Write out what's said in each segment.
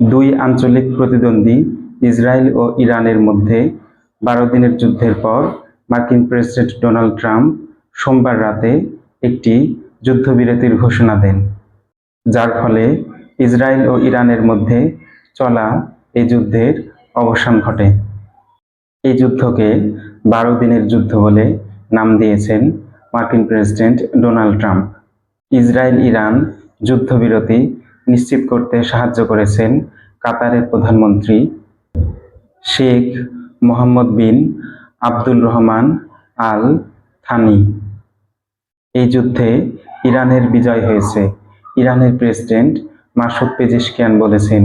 দুই আঞ্চলিক প্রতিদ্বন্দ্বী ইসরায়েল ও ইরানের মধ্যে বারো দিনের যুদ্ধের পর মার্কিন প্রেসিডেন্ট ডোনাল্ড ট্রাম্প সোমবার রাতে একটি যুদ্ধবিরতির ঘোষণা দেন, যার ফলে ইসরায়েল ও ইরানের মধ্যে চলা এই যুদ্ধের অবসান ঘটে। এই যুদ্ধকে বারো দিনের যুদ্ধ বলে নাম দিয়েছেন মার্কিন president Donald Trump. Israel Iran যুদ্ধবিরতি নিশ্চিত করতে সাহায্য করেছেন কাতারের প্রধানমন্ত্রী Sheikh Mohammed bin Abdul Rahman Al Thani. এই যুদ্ধে ইরানের বিজয় হয়েছে। ইরানের প্রেসিডেন্ট মাসুদ পেজিশকিয়ান বলেছেন,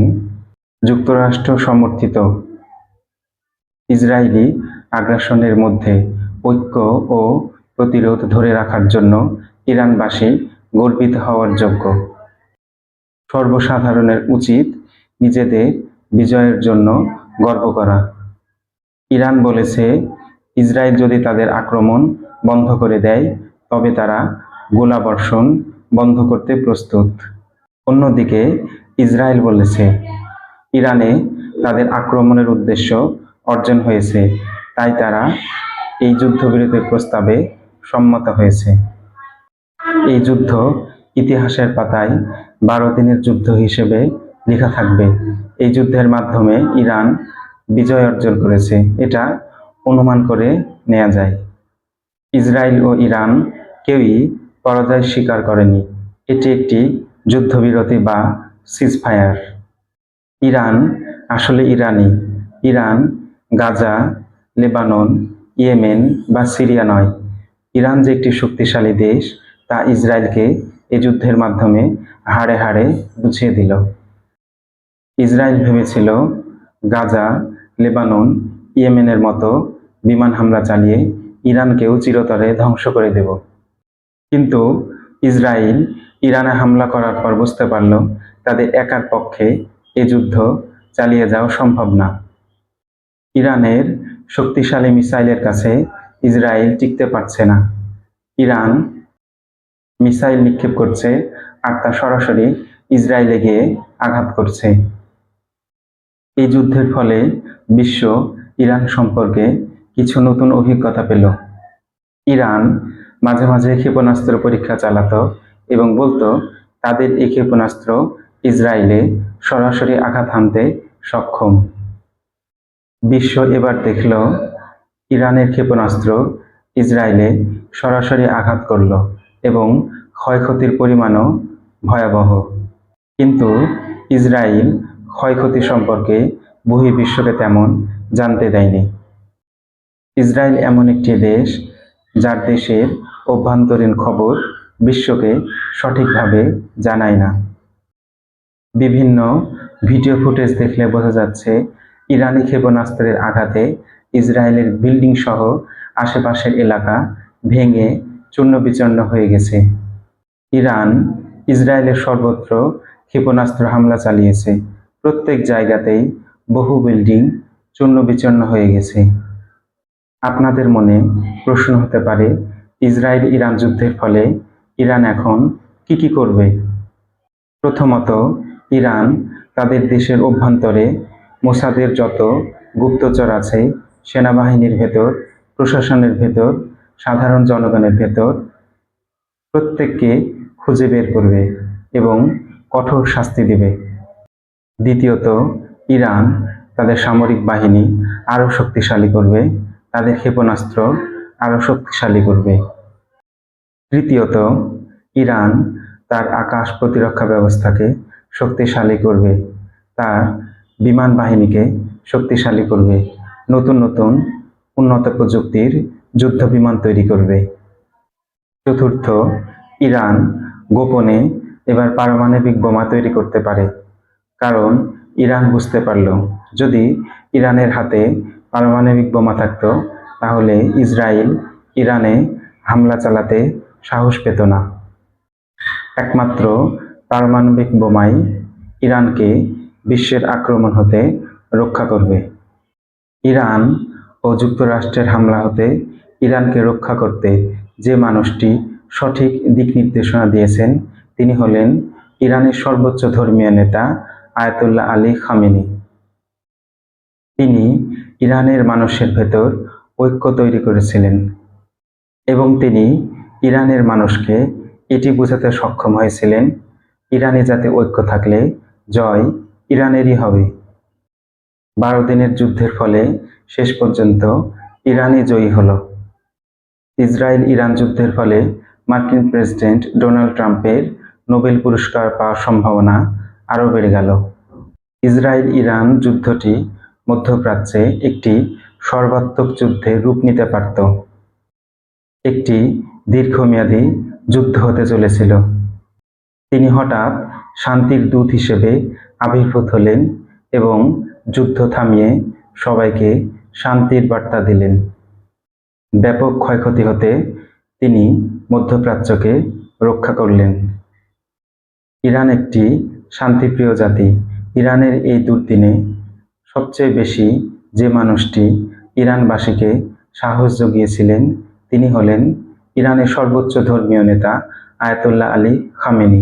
যুক্তরাষ্ট্র সমর্থিত ইসরায়েলি আগ্রাসনের মধ্যে ঐক্য ও প্রতিরোধ ধরে রাখার জন্য ইরানবাসী গর্বিত হওয়ার যোগ্য। সর্বসাধারণের উচিত নিজেদের বিজয়ের জন্য গর্ব করা। ইরান বলেছে, ইসরায়েল যদি তাদের আক্রমণ বন্ধ করে দেয়, তবে তারা গোলাবর্ষণ বন্ধ করতে প্রস্তুত। অন্যদিকে, ইসরায়েল বলেছে, ইরানে তাদের আক্রমণের উদ্দেশ্য অর্জন হয়েছে, তাই তারা এই যুদ্ধবিরতির প্রস্তাবে সম্মত হয়েছে। এই যুদ্ধ ইতিহাসের পাতায় বারো দিনের যুদ্ধ হিসেবে লেখা থাকবে। এই যুদ্ধের মাধ্যমে ইরান বিজয় অর্জন করেছে। এটা অনুমান করে নেওয়া যায়। ইসরায়েল ও ইরান কেউই পরাজয় স্বীকার করেনি। এটি একটি যুদ্ধবিরতি বা সিজফায়ার ইরান আসলে ইরানি। ইরান গাজা, লেবানন, ইয়েমেন বা সিরিয়া নয়। ইরান যে একটি শক্তিশালী দেশ, তা ইসরায়েলকে এ যুদ্ধের মাধ্যমে হাড়ে হাড়ে বুঝিয়ে দিল। ইসরায়েল ভেবেছিল গাজা, লেবানন, ইয়েমেনের মতো বিমান হামলা চালিয়ে ইরানকেও চিরতরে ধ্বংস করে দেব। কিন্তু ইসরায়েল ইরানে হামলা করার পর বুঝতে পারল তাদের একার পক্ষে এ যুদ্ধ চালিয়ে যাওয়া সম্ভব না। ইরানের শক্তিশালী মিসাইলের কাছে ইসরায়েল টিকতে পারছে না। ইরান মিসাইল নিক্ষেপ করছে আর তা সরাসরি ইসরায়েলে গিয়ে আঘাত করছে। এই যুদ্ধের ফলে বিশ্ব ইরান সম্পর্কে কিছু নতুন অভিজ্ঞতা পেল। ইরান মাঝে মাঝে ক্ষেপণাস্ত্র পরীক্ষা চালাত এবং বলতো, তাদের এই ক্ষেপণাস্ত্র ইসরায়েলে সরাসরি আঘাত হানতে সক্ষম। বিশ্ব এবার দেখল, ইরানের ক্ষেপণাস্ত্র ইসরায়েলে সরাসরি আঘাত করল এবং ক্ষয়ক্ষতির পরিমাণও ভয়াবহ। কিন্তু ইসরায়েল ক্ষয়ক্ষতি সম্পর্কে বহি বিশ্বকে তেমন জানতে দেয়নি। ইসরায়েল এমন একটি দেশ, যার দেশের অভ্যন্তরীণ খবর বিশ্বকে সঠিকভাবে জানায় না। বিভিন্ন ভিডিও ফুটেজ দেখলে বোঝা যাচ্ছে, ইরানি ক্ষেপণাস্ত্রের আঘাতে ইসরায়েলের বিল্ডিং সহ আশেপাশের এলাকা ভেঙে চূর্ণবিচূর্ণ হয়ে গেছে। ইরান ইসরায়েলের সর্বত্র ক্ষেপণাস্ত্র হামলা চালিয়েছে। প্রত্যেক জায়গাতেই বহু বিল্ডিং চূর্ণবিচূর্ণ হয়ে গেছে। আপনাদের মনে প্রশ্ন হতে পারে ইসরায়েল ইরান যুদ্ধের ফলে ইরান এখন কি কি করবে? প্রথমত, ইরান তাদের দেশের অভ্যন্তরে মোসাদের যত গুপ্তচর আছে, সেনাবাহিনীর ভেতর, প্রশাসনের ভেতর, সাধারণ জনগণের ভেতর, প্রত্যেককে খুঁজে বের করবে এবং কঠোর শাস্তি দেবে। দ্বিতীয়ত, ইরান তাদের সামরিক বাহিনী আরও শক্তিশালী করবে, তাদের ক্ষেপণাস্ত্র আরও শক্তিশালী করবে। তৃতীয়ত, ইরান তার আকাশ প্রতিরক্ষা ব্যবস্থাকে শক্তিশালী করবে, তার বিমান বাহিনীকে শক্তিশালী করবে, নতুন নতুন উন্নত প্রযুক্তির যুদ্ধ বিমান তৈরি করবে। চতুর্থ, ইরান গোপনে এবার পারমাণবিক বোমা তৈরি করতে পারে। কারণ, ইরান বুঝতে পারল, যদি ইরানের হাতে পারমাণবিক বোমা থাকতো, তাহলে ইসরায়েল ইরানে হামলা চালাতে সাহস পেত না। একমাত্র পারমাণবিক বোমাই ইরানকে বিশ্বের আক্রমণ হতে রক্ষা করবে। ইরান ও যুক্তরাষ্ট্রের হামলা হতে ইরানকে রক্ষা করতে যে মানুষটি সঠিক দিক নির্দেশনা দিয়েছেন। তিনি হলেন ইরানের সর্বোচ্চ ধর্মীয় নেতা আয়াতুল্লাহ আলী খামেনি। তিনি ইরানের মানুষের ভেতর ঐক্য তৈরি করেছিলেন এবং তিনি ইরানের মানুষকে এটি বোঝাতে সক্ষম হয়েছিলেন, ইরানে যাতে ঐক্য থাকলে জয় ইরানেরই হবে। বারো দিনের যুদ্ধের ফলে শেষ পর্যন্ত ইরানই জয়ী হলো। ইসরায়েল ইরান যুদ্ধের ফলে মার্কিন প্রেসিডেন্ট ডোনাল্ড ট্রাম্পের নোবেল পুরস্কার পাওয়ার সম্ভাবনা আরও বেড়ে গেল। ইসরায়েল ইরান যুদ্ধটি মধ্যপ্রাচ্যে একটি সর্বাত্মক যুদ্ধে রূপ নিতে পারত। একটি দীর্ঘমেয়াদী যুদ্ধ হতে চলেছিল। তিনি হঠাৎ শান্তির দূত হিসেবে আবির্ভূত হলেন এবং যুদ্ধ থামিয়ে সবাইকে শান্তির বার্তা দিলেন। ব্যাপক ক্ষয়ক্ষতি হতে তিনি মধ্যপ্রাচ্যকে রক্ষা করলেন। ইরান একটি শান্তিপ্রিয় জাতি। ইরানের এই দুর্দিনে সবচেয়ে বেশি যে মানুষটি ইরানবাসীকে সাহস জুগিয়েছিলেন, তিনি হলেন ইরানের সর্বোচ্চ ধর্মীয় নেতা আয়াতুল্লাহ আলী খামেনি।